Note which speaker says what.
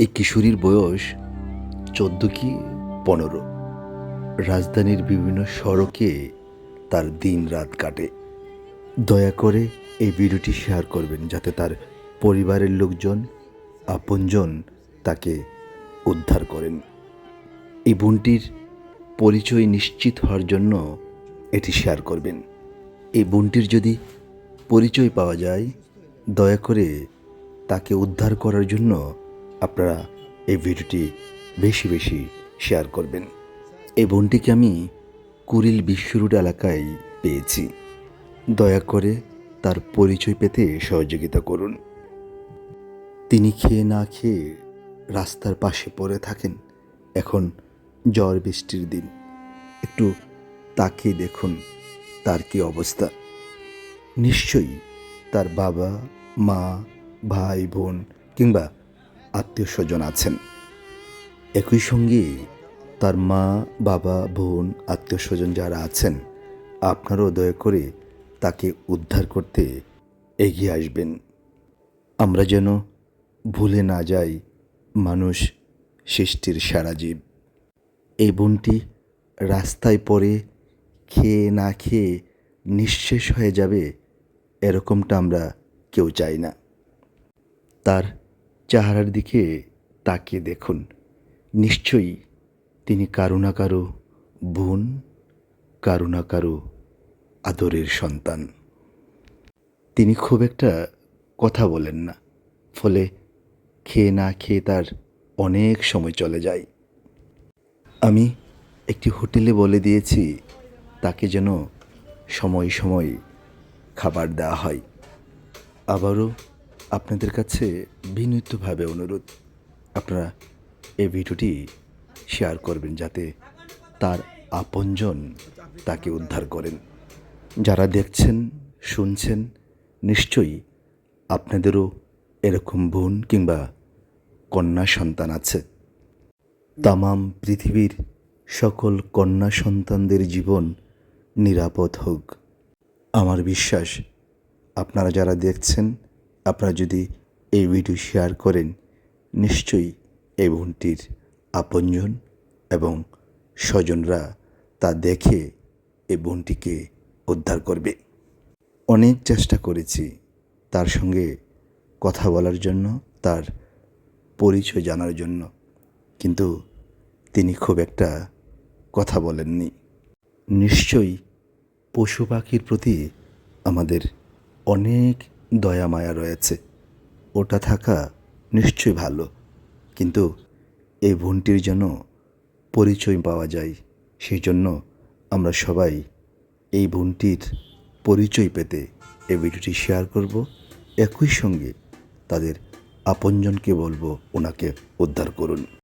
Speaker 1: এই কিশোরীর বয়স চোদ্দ কি পনেরো। রাজধানীর বিভিন্ন সড়কে তার দিন রাত কাটে। দয়া করে এই ভিডিওটি শেয়ার করবেন যাতে তার পরিবারের লোকজন, আপনজন তাকে উদ্ধার করেন। এই বোনটির পরিচয় নিশ্চিত হওয়ার জন্য এটি শেয়ার করবেন। এই বোনটির যদি পরিচয় পাওয়া যায়, দয়া করে তাকে উদ্ধার করার জন্য আপনারা এই ভিডিওটি বেশি বেশি শেয়ার করবেন। এই বোনটিকে আমি কুরিল বিশ্ব রোড এলাকায় পেয়েছি। দয়া করে তার পরিচয় পেতে সহযোগিতা করুন। তিনি খেয়ে না খেয়ে রাস্তার পাশে পড়ে থাকেন। এখন ঝড় বৃষ্টির দিন। একটু তাকে দেখুন তার কি অবস্থা। নিশ্চয়ই তার বাবা, মা, ভাই, বোন কিংবা আত্মীয় স্বজন আছেন। একই সঙ্গে তার মা, বাবা, বোন, আত্মীয় স্বজন যারা আছেন, আপনারাও দয়া করে তাকে উদ্ধার করতে এগিয়ে আসবেন। আমরা যেন ভুলে না যাই মানুষ সৃষ্টির সারা জীব। এই বোনটি রাস্তায় পড়ে খেয়ে না খেয়ে নিঃশেষ হয়ে যাবে, এরকমটা আমরা কেউ চাই না। তার চেহারার দিকে তাকিয়ে দেখুন। নিশ্চয়ই তিনি কারও না কারও বোন, কারও না কারও আদরের সন্তান। তিনি খুব একটা কথা বলেন না, ফলে খেয়ে না খেয়ে তার অনেক সময় চলে যায়। আমি একটি হোটেলে বলে দিয়েছি, তাকে যেন সময় সময় খাবার দেওয়া হয়। আবারও আপনাদের কাছে বিনীতভাবে অনুরোধ। আপনারা এই ভিডিওটি শেয়ার করবেন যাতে তার আপনজন তাকে উদ্ধার করেন। যারা দেখছেন, শুনছেন, নিশ্চয়ই আপনাদেরও এরকম বোন কিংবা কন্যা সন্তান আছে। তামাম পৃথিবীর সকল কন্যা সন্তানদের জীবন নিরাপদ হোক। আমার বিশ্বাস, আপনারা যারা দেখছেন আপনারা যদি এই ভিডিও শেয়ার করেন, নিশ্চয়ই এই বোনটির আপনজন এবং স্বজনরা তা দেখে এই বোনটিকে উদ্ধার করবে। অনেক চেষ্টা করেছি তার সঙ্গে কথা বলার জন্য, তার পরিচয় জানার জন্য, কিন্তু তিনি খুব একটা কথা বলেননি। নিশ্চয়ই পশু পাখির প্রতি আমাদের অনেক দয়া মায়া রয়েছে। ওটা থাকা নিশ্চয়ই ভালো, কিন্তু এই বোনটির যেন পরিচয় পাওয়া যায় সেই জন্য আমরা সবাই এই বোনটির পরিচয় পেতে এই ভিডিওটি শেয়ার করব। একই সঙ্গে তাদের আপনজনকে বলব, ওনাকে উদ্ধার করুন।